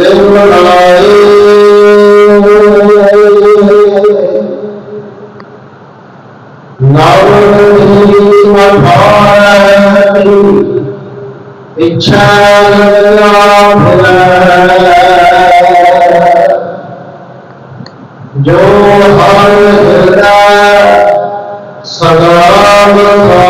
ਦਿਨ ਲਾਏ ਨਾਮੀ ਮਹਾਰਾਜ ਇਛਾ ਨਾਮ ਜੋ ਹਰ ਹਿਰਦਾ ਸਦਾ ਮਹਾਰਾਜ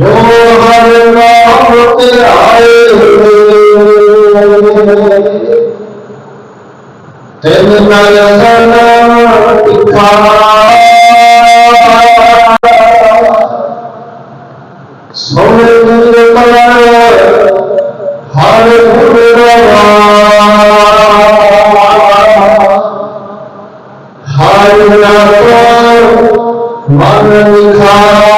ਜੋ ਹਰ ਨਾਮ ਤੇ ਆਏ ਤੈਨ ਨਾਲ ਸਨਾ ਤਿਖਾ ਸੋਹਣੇ ਗੁਰ ਪਰ ਹਰ ਗੁਰਵਾ ਹਰ ਨਾ ਕੋ ਮਨ ਵਿਖਾ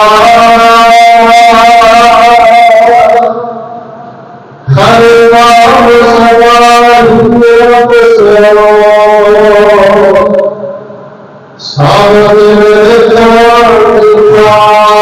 Father, the Lord, the Lord.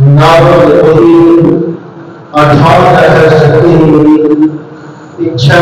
नावल इच्छा